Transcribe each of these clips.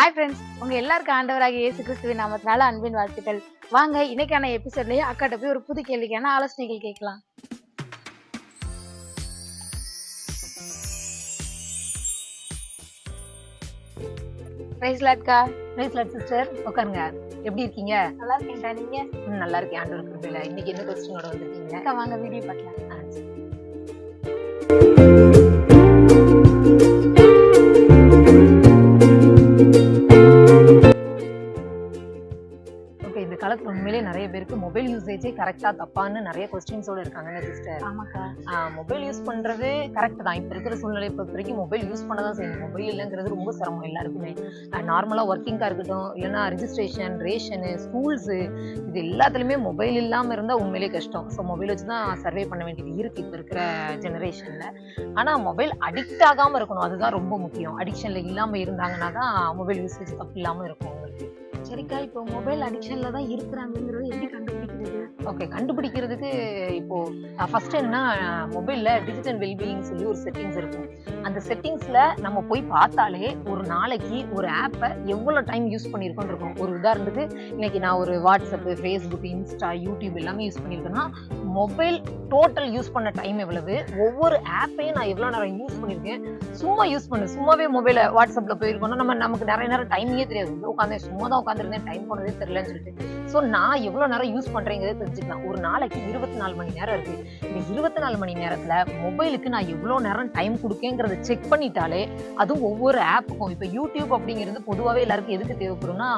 Hi friends உங்க எல்லாருக்கும் ஆண்டவராகிய இயேசு கிறிஸ்துவின் நாமத்தினால அன்பின் வாழ்த்துக்கள். வாங்க இன்னைக்கான எபிசோட்லயே அக்காட்ட போய் ஒரு புது கேள்விக்கான ஆலோசனைகள் கேட்கலாம்? பிரைஸ் லாட்கா பிரைஸ் லாட் சிஸ்டர் உட்காருங்க. எப்படி இருக்கீங்க? நல்லா இருக்கேன்டா நீங்க? நல்லா இருக்கேன். ஆண்டவர் கிருபையில. இன்னைக்கு என்ன கொஸ்டினோட வந்திருக்கீங்க? வாங்க வீடியோ பார்க்கலாம். யூசேஜே கரெக்டா தப்பான்னு நிறைய கொஸ்டின்ஸோட இருக்காங்க சிஸ்டர் மொபைல் யூஸ் பண்றது கரெக்ட் தான். இப்போ இருக்கிற சூழ்நிலையை பொறுத்த வரைக்கும் மொபைல் யூஸ் பண்ண தான் செய்யணும். மொபைல் இல்லைங்கிறது ரொம்ப சிரமம் எல்லாருக்குமே. நார்மலாக ஒர்க்கிங்காக இருக்கட்டும் இல்லைன்னா ரிஜிஸ்ட்ரேஷன் ரேஷனு ஸ்கூல்ஸு இது எல்லாத்துலேயுமே மொபைல் இல்லாமல் இருந்தால் உண்மையிலேயே கஷ்டம். ஸோ மொபைல் வச்சு தான் சர்வே பண்ண வேண்டியது இருக்கு இப்போ இருக்கிற ஜெனரேஷனில் ஆனால் மொபைல் அடிக்ட் ஆகாமல் இருக்கணும். அதுதான் ரொம்ப முக்கியம். அடிக்ஷனில் இல்லாமல் இருந்தாங்கன்னா தான் மொபைல் யூசேஜ் தப்பு இல்லாமல் இருக்கும் சரிக்கா இப்போ மொபைல் அடிக்ஷன்ல தான் இருக்கிறாங்கிறது எப்படி கண்டுபிடிக்கிறது ஓகே கண்டுபிடிக்கிறதுக்கு இப்போ ஃபர்ஸ்ட் என்ன மொபைல்ல டிஜிட்டல் வெல்பீயிங் சொல்லி ஒரு செட்டிங்ஸ் இருக்கும். அந்த செட்டிங்ஸ்ல நம்ம போய் பார்த்தாலே ஒரு நாளைக்கு ஒரு ஆப்பை எவ்வளோ டைம் யூஸ் பண்ணியிருக்கோம் இருக்கும். ஒரு உதாரணத்துக்கு இன்னைக்கு நான் ஒரு வாட்ஸ்அப் ஃபேஸ்புக் இன்ஸ்டா யூடியூப் எல்லாமே யூஸ் பண்ணியிருக்கேன்னா மொபைல் டோட்டல் யூஸ் பண்ண டைம் எவ்வளவு? ஒவ்வொரு ஆப்பையும் நான் எவ்வளோ நேரம் யூஸ் பண்ணியிருக்கேன்? சும்மா யூஸ் பண்ணு. சும்மாவே மொபைல வாட்ஸ்அப்ல போயிருக்கோம்னா நம்ம நமக்கு நிறைய நேரம் டைமே தெரியாது. உட்காந்து சும்மா தான் உட்காந்துருந்தேன் டைம் போனதே தெரியலன்னு சொல்லிட்டு. ஸோ நான் எவ்வளோ நேரம் யூஸ் பண்ணுறேங்கிறத தெரிஞ்சுக்கலாம். ஒரு நாளைக்கு இருபத்தி நாலு மணி நேரம் இருக்கு. இந்த இருபத்தி நாலு மணி நேரத்தில் மொபைலுக்கு நான் எவ்வளோ நேரம் டைம் கொடுக்கேங்கிறத செக் பண்ணிட்டாலே அதுவும் ஒவ்வொரு ஆப்புக்கும் இப்போ யூடியூப் அப்படிங்கிறது பொதுவாகவே எல்லாருக்கும் எதுக்கு தேவைப்படும்னா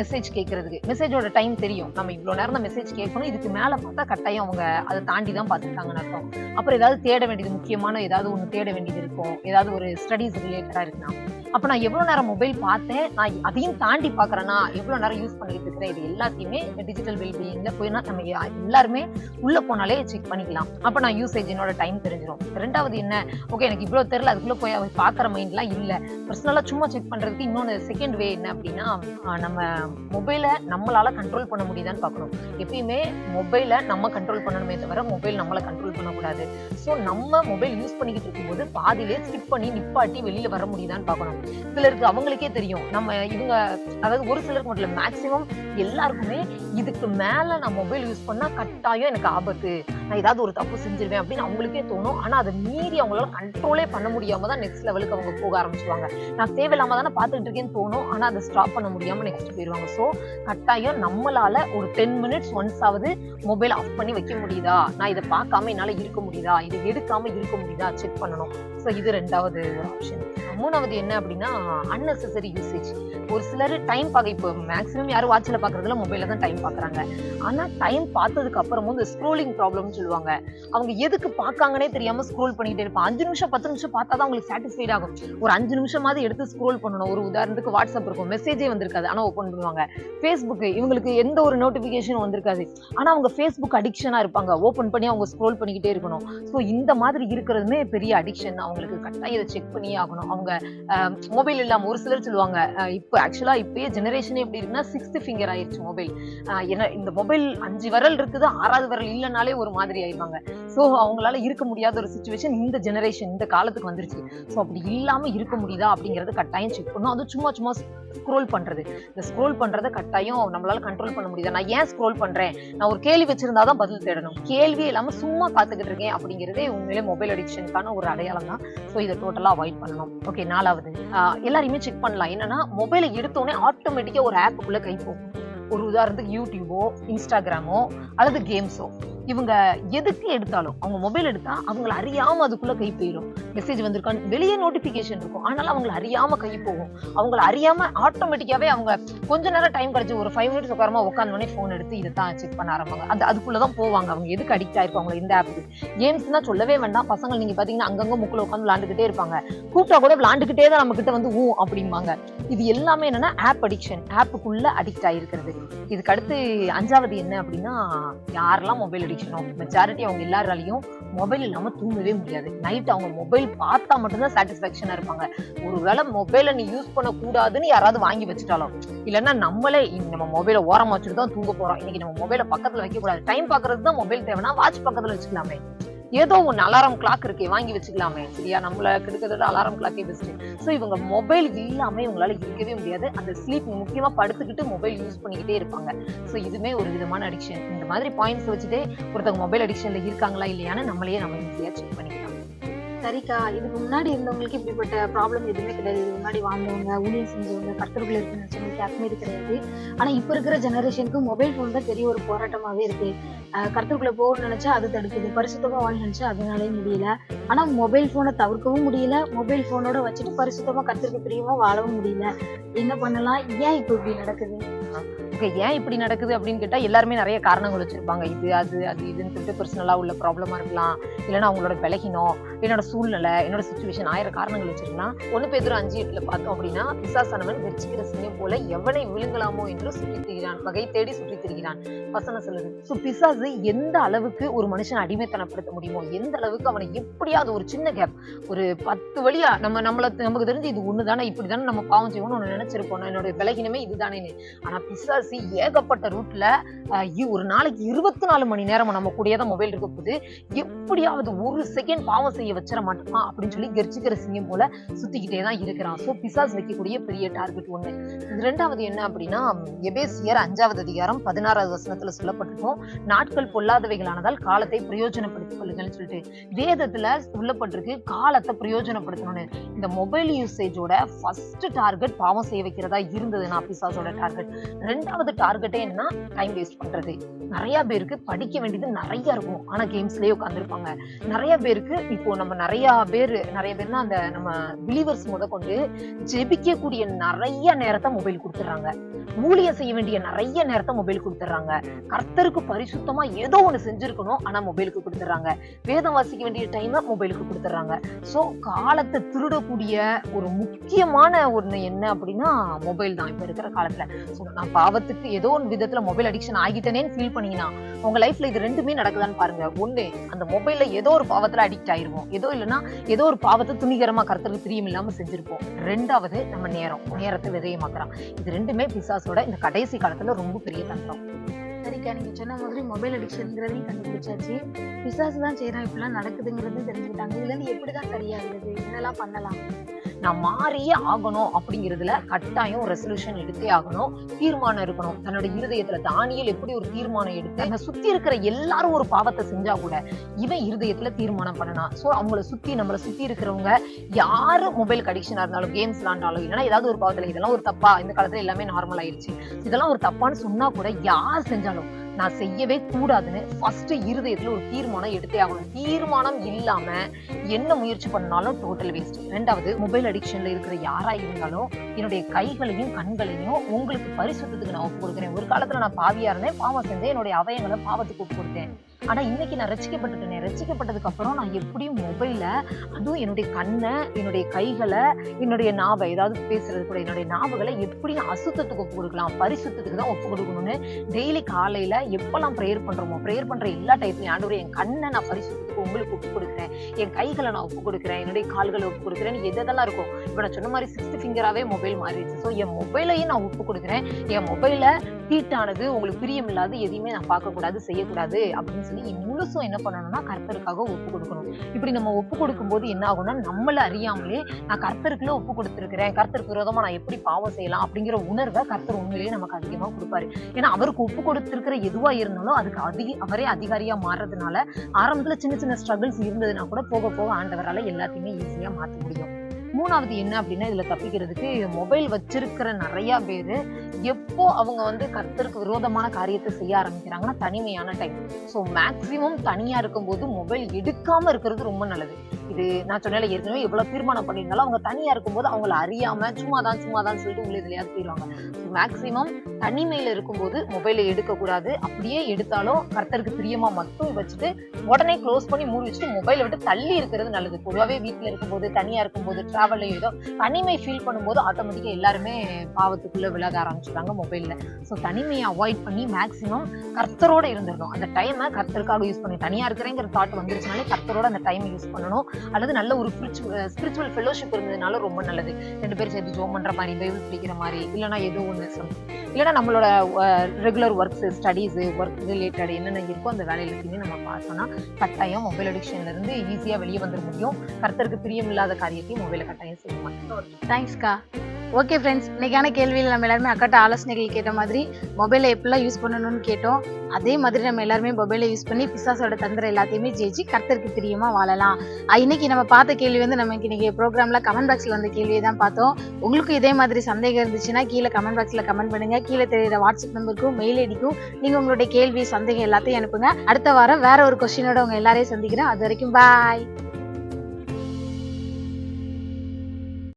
மெசேஜ் கேட்கறதுக்கு. மெசேஜோட டைம் தெரியும். நம்ம இவ்வளோ நேரம் தான் மெசேஜ் கேட்கணும். இதுக்கு மேலே பார்த்தா கட்டாயம் அவங்க அதை தாண்டி தான் பார்த்துருக்காங்கன்னு அர்த்தம். அப்புறம் ஏதாவது தேட வேண்டியது முக்கியமான ஏதாவது ஒன்று தேட வேண்டியது இருக்கும் ஏதாவது ஒரு ஸ்டடீஸ் ரிலேட்டடாக இருக்குன்னா. அப்போ நான் எவ்வளோ நேரம் மொபைல் பார்த்தேன் நான் அதையும் தாண்டி பார்க்குறேன்னா எவ்வளவு நேரம் யூஸ் பண்ணிட்டு இருக்கிறேன் இது எல்லாத்தையுமே டிஜிட்டல் வெல்பீயிங்ல போய்னா நம்ம எல்லாருமே உள்ளே போனாலே செக் பண்ணிக்கலாம். அப்போ நான் யூசேஜ் என்னோட டைம் தெரிஞ்சிடும் ரெண்டாவது என்ன? ஓகே எனக்கு இவ்வளோ தெரியல அதுக்குள்ளே போய் பாக்குற பார்க்குற மைண்ட்லாம் இல்லை. பர்சனலாக சும்மா செக் பண்ணுறதுக்கு இன்னொன்னு செகண்ட் வே என்ன அப்படின்னா நம்ம மொபைலை நம்மளால கண்ட்ரோல் பண்ண முடியுதான்னு பார்க்கணும். எப்பயுமே மொபைலை நம்ம கண்ட்ரோல் பண்ணணுமே தவிர மொபைல் நம்மளை கண்ட்ரோல் பண்ணக்கூடாது. ஸோ நம்ம மொபைல் யூஸ் பண்ணிக்கிட்டு இருக்கும்போது பாதியிலே ஸ்கிப் பண்ணி நிப்பாட்டி வெளியில வர முடியுதான்னு பார்க்கணும். சிலருக்கு அவங்களுக்கே தெரியும். நம்ம இவங்க அதாவது ஒரு சிலருக்கு மட்டும் இல்லை மேக்ஸிமம் எல்லாருக்குமே இதுக்கு மேல நான் மொபைல் யூஸ் பண்ணா கட்டாயம் எனக்கு ஆபத்து. நான் ஏதாவது ஒரு தப்பு செஞ்சிருவேன் அப்படின்னு அவங்களுக்கே தோணும். ஆனா அதை மீறி அவங்களால கண்ட்ரோலே பண்ண முடியாம தான் நெக்ஸ்ட் லெவலுக்கு அவங்க போக ஆரம்பிச்சுவாங்க நான் தேவையில்லாம தானே பார்த்துட்டு இருக்கேன்னு தோணும். ஆனா அதை ஸ்டாப் பண்ண முடியாம நெக்ஸ்ட் போயிடுவாங்க ஸோ கட்டாயம் நம்மளால ஒரு டென் மினிட்ஸ் ஒன்ஸ் ஆவது மொபைல் ஆஃப் பண்ணி வைக்க முடியுதா? நான் இதை பார்க்காம என்னால இருக்க முடியுதா? இதை எடுக்காம இருக்க முடியுதா? செக் பண்ணணும். ஸோ இது ரெண்டாவது ஒரு ஆப்ஷன் மூணாவது என்ன அப்படின்னா அன்னெசரி யூசேஜ் ஒரு சிலர் டைம் பார்க்க இப்போ மேக்ஸிமம் யாரும் வாட்சில் பார்க்குறதுல மொபைலில் தான் டைம் பார்க்குறாங்க ஆனால் டைம் பார்த்ததுக்கு அப்புறமும் இந்த ஸ்க்ரோலிங் ப்ராப்ளம்னு சொல்லுவாங்க. அவங்க எதுக்கு பார்க்காங்கன்னே தெரியாம ஸ்க்ரோல் பண்ணிக்கிட்டே இருப்பாங்க. அஞ்சு நிமிஷம் பத்து நிமிஷம் பார்த்தா தான் அவங்களுக்கு சாட்டிஸ்ஃபைட் ஆகும். ஒரு அஞ்சு நிமிஷமாவது எடுத்து ஸ்க்ரோல் பண்ணணும். ஒரு உதாரணத்துக்கு வாட்ஸ்அப் இருக்கும். மெசேஜே வந்திருக்காது. ஆனால் ஓப்பன் பண்ணுவாங்க. ஃபேஸ்புக்கு இவங்களுக்கு எந்த ஒரு நோட்டிஃபிகேஷனும் வந்திருக்காது. ஆனால் அவங்க ஃபேஸ்புக் அடிக்ஷனாக இருப்பாங்க. ஓப்பன் பண்ணி அவங்க ஸ்க்ரோல் பண்ணிக்கிட்டே இருக்கணும். ஸோ இந்த மாதிரி இருக்கிறதுமே பெரிய அடிக்ஷன் அவங்களுக்கு கட்டாயம் இதை செக் பண்ணியே ஆகணும். அவங்க மொபைல் இல்லாம ஒரு சிலர் சொல்லுவாங்க இப்போ ஆக்சுவலா இப்பயே ஜெனரேஷனே எப்படி இருக்குன்னா சிக்ஸ்த் ஃபிங்கர் ஆயிடுச்சு மொபைல் ஏன்னா இந்த மொபைல் அஞ்சு விரல் இருக்குது ஆறாவது விரல் இல்லைனாலே ஒரு மாதிரி ஆயிடுவாங்க. ஸோ அவங்களால இருக்க முடியாத ஒரு சுச்சுவேஷன் இந்த ஜெனரேஷன் இந்த காலத்துக்கு வந்துருச்சு. ஸோ அப்படி இல்லாமல் இருக்க முடியுதா அப்படிங்கறத கட்டாயம் செக் பண்ணணும். அதுவும் சும்மா சும்மா ஸ்க்ரோல் பண்றது. இந்த ஸ்க்ரோல் பண்றதை கட்டாயம் நம்மளால கண்ட்ரோல் பண்ண முடியுதா? நான் ஏன் ஸ்க்ரோல் பண்றேன்? நான் ஒரு கேள்வி வச்சிருந்தா தான் பதில் தேடணும். கேள்வி இல்லாம சும்மா காத்துக்கிட்டு இருக்கேன் அப்படிங்கிறதே உண்மையிலே மொபைல் அடிக்ஷனுக்கான ஒரு அடையாளம் தான். ஸோ இதை டோட்டலாக அவாய்ட் பண்ணணும். ஓகே நாலாவது. ஆஹ் எல்லாரையுமே செக் பண்ணலாம். என்னன்னா மொபைலை எடுத்தோடனே ஆட்டோமேட்டிக்காக ஒரு ஆப்புக்குள்ள கை போகும். ஒரு உதாரணத்துக்கு யூடியூபோ இன்ஸ்டாகிராமோ அல்லது கேம்ஸோ இவங்க எதுக்கு எடுத்தாலும் அவங்க மொபைல் எடுத்தா அவங்கள அறியாம அதுக்குள்ள கை போயிடும் மெசேஜ் வந்திருக்கான்னு வெளியே நோட்டிபிகேஷன் இருக்கும். ஆனாலும் அவங்கள அறியாம கை போகும். அவங்கள அறியாம ஆட்டோமேட்டிக்காவே அவங்க கொஞ்ச நேரம் டைம் கிடைச்சு ஒரு ஃபைவ் மினிட்ஸ் உட்காரமா உட்காந்தோடனே ஃபோன் எடுத்து இதை தான் செக் பண்ண ஆரம்பிங்க அந்த அதுக்குள்ளதான் போவாங்க அவங்க. எதுக்கு அடிக்ட் ஆயிருப்பாங்க இந்த ஆப்புக்கு கேம்ஸ்னா சொல்லவே வேண்டாம். பசங்க நீங்க பாத்தீங்கன்னா அங்கங்க முக்கில் உட்காந்து விளாண்டுக்கிட்டே இருப்பாங்க. கூப்பிட்டா கூட விளாண்டுக்கிட்டே தான் நம்ம கிட்ட வந்து ஊ அப்படிம்பாங்க. இது எல்லாமே என்னன்னா ஆப் அடிக்ஷன் ஆப்புக்குள்ள அடிக்ட் ஆயிருக்கிறது. இதுக்கு அடுத்து அஞ்சாவது என்ன அப்படின்னா யாரெல்லாம் மொபைல் அடிக்ஷனோ மெஜாரிட்டி அவங்க எல்லாராலையும் மொபைல் இல்லாம தூங்கவே முடியாது. நைட் அவங்க மொபைல் பார்த்தா மட்டும்தான் சாட்டிஸ்பாக்சனா இருப்பாங்க. ஒருவேளை மொபைலை நீ யூஸ் பண்ண கூடாதுன்னு யாராவது வாங்கி வச்சுட்டாலும் இல்லைன்னா நம்மளே நம்ம மொபைலை ஓரமா வச்சுட்டு தான் தூங்க போறோம். இன்னைக்கு நம்ம மொபைலை பக்கத்துல வைக்க கூடாது டைம் பாக்குறது தான் மொபைல் தேவைன்னா வாட்ச் பக்கத்துல வச்சுக்கலாமே. ஏதோ ஒன்று அலாரம் கிளாக் இருக்கே வாங்கி வச்சுக்கலாமே சரியா? நம்மள கெடுக்கிறதோட அலாரம் கிளாக்கே பெஸ்ட் ஸோ இவங்க மொபைல் இல்லாமல் இவங்களால இருக்கவே முடியாது. அந்த ஸ்லீப் முக்கியமாக படுத்துக்கிட்டு மொபைல் யூஸ் பண்ணிக்கிட்டே இருப்பாங்க. ஸோ இதுவுமே ஒரு விதமான அடிக்ஷன் இந்த மாதிரி பாயிண்ட்ஸ் வச்சுட்டு ஒருத்தவங்க மொபைல் அடிக்ஷன்ல இருக்காங்களா இல்லையான்னு நம்மளையே நம்ம ஈஸியாக செக் பண்ணிக்கலாம். சரிக்கா இதுக்கு முன்னாடி இருந்தவங்களுக்கு இப்படிப்பட்ட ப்ராப்ளம் எதுவுமே கிடையாது. இதுக்கு முன்னாடி வாழ்ந்தவங்க ஊழியம் செஞ்சவங்க கர்த்தர்கள் இருக்கு நினைச்சவங்களுக்கு யாருக்குமே இது கிடையாது. ஆனா இப்ப இருக்கிற ஜெனரேஷனுக்கு மொபைல் ஃபோன் தான் பெரிய ஒரு போராட்டமாவே இருக்கு. கருத்துக்குள்ள போகணும்னு நினைச்சா அது தடுக்குது. பரிசுத்தமா வாழ நினைச்சா அதனாலே முடியல. ஆனா மொபைல் போனை தவிர்க்கவும் முடியல. மொபைல் போனோட வச்சுட்டு பரிசுத்தமா கர்த்தருக்கு பிரியமா வாழவும் முடியல. என்ன பண்ணலாம்? ஏன் இப்ப இப்படி நடக்குது? ஓகே ஏன் இப்படி நடக்குது அப்படின்னு கேட்டா எல்லாருமே நிறைய காரணங்கள் வச்சிருப்பாங்க. இது அது அது இதுன்னு சொல்லிட்டு பர்சனலா உள்ள ப்ராப்ளமா இருக்கலாம். இல்லைன்னா அவங்களோட விலகினம் என்னோட சூழ்நிலை என்னோட சுச்சுவேஷன் ஆயிரம் காரணங்கள் வச்சிருக்கலாம் ஒண்ணு பேர் அஞ்சு எட்டுல பார்த்தோம் அப்படின்னா பிசாசானவன் வெற்றிக்கிற சிங்கம் போல எவனை விழுங்கலாமோ என்று சுற்றி திரிகிறான். வகை தேடி சுற்றி திரிகிறான். வசனம் சொல்லுது. ஸோ பிசாசு எந்த அளவுக்கு ஒரு மனுஷனை அடிமைத்தனப்படுத்த முடியுமோ எந்த அளவுக்கு அவனை எப்படியாவது ஒரு சின்ன கேப் ஒரு பத்து வழியா நம்ம நம்மள நமக்கு தெரிஞ்சு இது ஒண்ணுதானே இப்படிதானே நம்ம பாவம் செய்வோம்னு ஒண்ணு நினைச்சிருப்போம். என்னோட விலகினமே இதுதானேன்னு. ஆனா பேசி ஏகப்பட்ட ரூட்ல ஒரு நாளைக்கு இருபத்தி நாலு மணி நேரம் நம்ம கூடயே தான் மொபைல் இருக்க போகுது. எப்படியாவது ஒரு செகண்ட் பாவம் செய்ய வச்சிட மாட்டோமா அப்படின்னு சொல்லி கெர்ச்சிக்கிற சிங்கம் போல சுத்திக்கிட்டே தான் இருக்கிறான். ஸோ பிசாஸ் வைக்கக்கூடிய பெரிய டார்கெட் ஒண்ணு. இது ரெண்டாவது என்ன அப்படின்னா எபேசியர் அஞ்சாவது அதிகாரம் பதினாறாவது வசனத்துல சொல்லப்பட்டிருக்கும். நாட்கள் பொல்லாதவைகளானதால் காலத்தை பிரயோஜனப்படுத்திக் கொள்ளுங்கள்னு சொல்லிட்டு வேதத்துல சொல்லப்பட்டிருக்கு. காலத்தை பிரயோஜனப்படுத்தணும்னு. இந்த மொபைல் யூசேஜோட ஃபர்ஸ்ட் டார்கெட் பாவம் செய்ய வைக்கிறதா இருந்தது நான் பிசாஸோட டார்கெட் ரெண்டாவது டார்கெட்டே என்ன டைம் வேஸ்ட் பண்றது. நிறைய பேருக்கு படிக்க வேண்டியது நிறைய இருக்கும். ஆனா கேம்ஸ்லயே உட்காந்துருப்பாங்க நிறைய பேருக்கு இப்போ நம்ம நிறைய பேர் நிறைய பேர்னா அந்த நம்ம பிலீவர்ஸ் முத கொண்டு ஜெபிக்கக்கூடிய நிறைய நேரத்தை மொபைல் கொடுத்துறாங்க ஊழியம் செய்ய வேண்டிய நிறைய நேரத்தை மொபைல் கொடுத்துறாங்க கர்த்தருக்கு பரிசுத்தமா ஏதோ ஒண்ணு செஞ்சிருக்கணும் ஆனா மொபைலுக்கு கொடுத்துறாங்க வேதம் வாசிக்க வேண்டிய டைம் மொபைலுக்கு கொடுத்துறாங்க சோ காலத்தை திருடக்கூடிய ஒரு முக்கியமான ஒண்ணு என்ன அப்படின்னா மொபைல் தான் இப்ப இருக்கிற காலத்துல. நான் நான் பாவத்துக்கு ஏதோ ஒரு விதத்துல மொபைல் அடிக்ஷன் ஆகிட்டேனேன்னு ஃபீல் பண்ணீங்கன்னா உங்க லைஃப்ல இது ரெண்டுமே நடக்குதான்னு பாருங்க. ஒண்ணு அந்த மொபைல்ல ஏதோ ஒரு பாவத்துல அடிக்ட் ஆயிருவோம். ஏதோ இல்லைன்னா ஏதோ ஒரு பாவத்தை துணிகரமா கருத்துக்கு பிரியம் இல்லாம செஞ்சிருப்போம். ரெண்டாவது நம்ம நேரம் நேரத்தை விதயமாக்குறான். இது ரெண்டுமே பிசாசோட இந்த கடைசி காலத்துல ரொம்ப பெரிய தந்திரம் சரிக்கா நீங்க சொன்ன மாதிரி மொபைல் அடிக்ஷன்ங்கிறதையும் கண்டுபிடிச்சாச்சு. பிசாசு தான் செய்யறான் இப்படிலாம் நடக்குதுங்கிறது தெரிஞ்சுக்கிட்டாங்க. இதுல இருந்து எப்படிதான் சரியாகிறது? என்னெல்லாம் பண்ணலாம்? நான் மாறியே ஆகணும் அப்படிங்கிறதுல கட்டாயம் ரெசல்யூஷன் எடுத்தே ஆகணும். தீர்மானம் இருக்கணும் தன்னோட இருதயத்துல தானியல் எப்படி ஒரு தீர்மானம் எடுத்து அதை சுத்தி இருக்கிற எல்லாரும் ஒரு பாவத்தை செஞ்சா கூட இவன் இருதயத்துல தீர்மானம் பண்ணலாம். சோ அவங்கள சுத்தி நம்மள சுத்தி இருக்கிறவங்க யாரு மொபைல் அடிக்ஷனா இருந்தாலும் கேம்ஸ் விளாண்டாலும் இல்லைன்னா ஏதாவது ஒரு பாவத்துல இதெல்லாம் ஒரு தப்பா? இந்த காலத்துல எல்லாமே நார்மல் ஆயிடுச்சு. இதெல்லாம் ஒரு தப்பான்னு சொன்னா கூட யார் செஞ்சாலும் நான் செய்யவே கூடாதுன்னு ஃபர்ஸ்ட் இருதயத்துல ஒரு தீர்மானம் எடுத்தே ஆகணும். தீர்மானம் இல்லாம என்ன முயற்சி பண்ணாலும் டோட்டல் வேஸ்ட் ரெண்டாவது மொபைல் அடிக்ஷன்ல இருக்கிற யாரா இருந்தாலும் என்னுடைய கைகளையும் கண்களையும் உங்களுக்கு பரிசுத்தத்துக்கு நான் ஒப்பு கொடுக்குறேன். ஒரு காலத்துல நான் பாவியா இருந்தேன் பாவம் செஞ்சேன். என்னுடைய அவயங்களை பாவத்துக்கு ஒப்பு கொடுத்தேன். ஆனால் இன்னைக்கு நான் ரசிக்கப்பட்டுட்டேன். ரசிக்கப்பட்டதுக்கு அப்புறம் நான் எப்படியும் மொபைலில் அதுவும் என்னுடைய கண்ணை என்னுடைய கைகளை என்னுடைய நாவை ஏதாவது பேசுறது கூட என்னுடைய நாவுகளை எப்படி நான் அசுத்தத்துக்கு ஒப்பு கொடுக்கலாம் பரிசுத்தத்துக்கு தான் ஒப்பு கொடுக்கணும்னு டெய்லி காலையில் எப்பெல்லாம் ப்ரேயர் பண்ணுறோமோ ப்ரேயர் பண்ணுற எல்லா டைப்லையும் ஆண்டவரே என் கண்ணை நான் பரிசுத்தத்துக்கு உங்களுக்கு ஒப்பு கொடுக்குறேன். என் கைகளை நான் ஒப்பு கொடுக்குறேன். என்னுடைய கால்களை ஒப்பு கொடுக்குறேன். எதெல்லாம் இருக்கும் இப்போ நான் சொன்ன மாதிரி சிக்ஸ்த் ஃபிங்கராகவே மொபைல் மாறிடுச்சு. ஸோ என் மொபைலையும் நான் ஒப்பு கொடுக்குறேன். என் மொபைலில் தீட்டானது உங்களுக்கு பிரியமில்லாத எதையுமே நான் பார்க்கக்கூடாது செய்யக்கூடாது அப்படின்னு சொல்லி முழுசும் என்ன பண்ணணும்னா கர்த்தருக்காக ஒப்பு கொடுக்கணும். இப்படி நம்ம ஒப்பு கொடுக்கும்போது என்ன ஆகும்னா நம்மள அறியாமலே நான் கர்த்தருக்குள்ள ஒப்பு கொடுத்துருக்கிறேன் கர்த்தருக்கு விரோதமா நான் எப்படி பாவம் செய்யலாம் அப்படிங்கிற உணர்வை கர்த்தர் உண்மையிலேயே நமக்கு அதிகமா கொடுப்பாரு. ஏன்னா அவருக்கு ஒப்பு கொடுத்துருக்கிற எதுவா இருந்தாலும் அதுக்கு அதிக அவரே அதிகாரியா மாறுறதுனால ஆரம்பத்துல சின்ன சின்ன ஸ்ட்ரகிள்ஸ் இருந்ததுன்னா கூட போக போக ஆண்டவரால் எல்லாத்தையுமே ஈஸியா மாற்ற முடியும். மூணாவது என்ன அப்படின்னா இதில் தப்பிக்கிறதுக்கு மொபைல் வச்சிருக்கிற நிறையா பேர் எப்போ அவங்க வந்து கர்த்தருக்கு விரோதமான காரியத்தை செய்ய ஆரம்பிக்கிறாங்கன்னா தனிமையான டைம் ஸோ மேக்சிமம் தனியாக இருக்கும்போது மொபைல் எடுக்காமல் இருக்கிறது ரொம்ப நல்லது. இது நான் சொன்னேன்ல ஏற்கனவே எவ்வளோ தீர்மானம் பண்ணியிருந்தாலும் அவங்க தனியாக இருக்கும்போது அவங்கள அறியாமல் சும்மா தான் சும்மா தான் சொல்லிட்டு உள்ள இதுலையாவது போயிடுவாங்க. மேக்ஸிமம் தனிமையில் இருக்கும்போது மொபைலை எடுக்கக்கூடாது. அப்படியே எடுத்தாலும் கர்த்தருக்கு பிரியமாக மட்டும் வச்சுட்டு உடனே க்ளோஸ் பண்ணி மூடி வச்சுட்டு மொபைலை விட்டு தள்ளி இருக்கிறது நல்லது. பொதுவாகவே வீட்டில் இருக்கும்போது தனியாக இருக்கும்போது டிராவல்லையோ ஏதோ தனிமை ஃபீல் பண்ணும்போது ஆட்டோமேட்டிக்காக எல்லாருமே பாவத்துக்குள்ளே விலக ஆரம்பிச்சுட்டாங்க மொபைலில் ஸோ தனிமையை அவாய்ட் பண்ணி மேக்ஸிமம் கர்த்தரோட இருந்துடணும். அந்த டைமை கர்த்தருக்காக யூஸ் பண்ணி. தனியாக இருக்கிறேங்கிற தாட் வந்துருச்சுனாலே கர்த்தரோட அந்த டைமை யூஸ் பண்ணணும். அல்லது நல்ல ஒரு ஸ்பிரிச்சுவல் ஃபெலோஷிப் இருந்ததுனால ரொம்ப நல்லது. ரெண்டு பேரும் சேர்த்து ஜோம் பண்ணுற மாதிரி பைபிள் பிடிக்கிற மாதிரி இல்லைன்னா ஏதோ ஒன்று இல்லைன்னா நம்மளோட regular works studies work related என்னென்ன இருக்கோ அந்த வேலையில் எல்லாத்தையுமே நம்ம பார்த்தோம்னா கட்டாயம் மொபைல் அடிக்ஷன்லேருந்து ஈஸியாக வெளியே வந்துட முடியும். கர்த்தருக்கு பிரியமில்லாத காரியத்தையும் மொபைல கட்டாயம் செய்ய தேங்க்ஸ்க்கா ஓகே ஃப்ரெண்ட்ஸ் இன்னைக்கான கேள்வியில் நம்ம எல்லாருமே அக்காட்ட ஆலோசனைகள் கேட்ட மாதிரி மொபைலை எப்படிலாம் யூஸ் பண்ணணும்னு கேட்டோம். அதே மாதிரி நம்ம எல்லாருமே மொபைலை யூஸ் பண்ணி பிசாசோட தந்திர எல்லாத்தையுமே ஜெயிச்சு கர்த்தருக்கு பிரியமாக வாழலாம். இன்னைக்கு நம்ம பார்த்த கேள்வி வந்து நமக்கு இன்னைக்கு ப்ரோக்ராம்ல கமெண்ட் பாக்ஸ்ல வந்த கேள்வியை தான் பார்த்தோம். உங்களுக்கு இதே மாதிரி சந்தேகம் இருந்துச்சுன்னா கீழே கமெண்ட் பாக்ஸ்ல கமெண்ட் பண்ணுங்க. கீழே தெரியுற வாட்ஸ்அப் நம்பருக்கும் மெயில் ஐடிக்கும் நீங்க உங்களுடைய கேள்வி சந்தேகம் எல்லாத்தையும் அனுப்புங்க. அடுத்த வாரம் வேற ஒரு கொஸ்டினோட உங்க எல்லாரையும் சந்திக்கிறேன். அது வரைக்கும் பாய்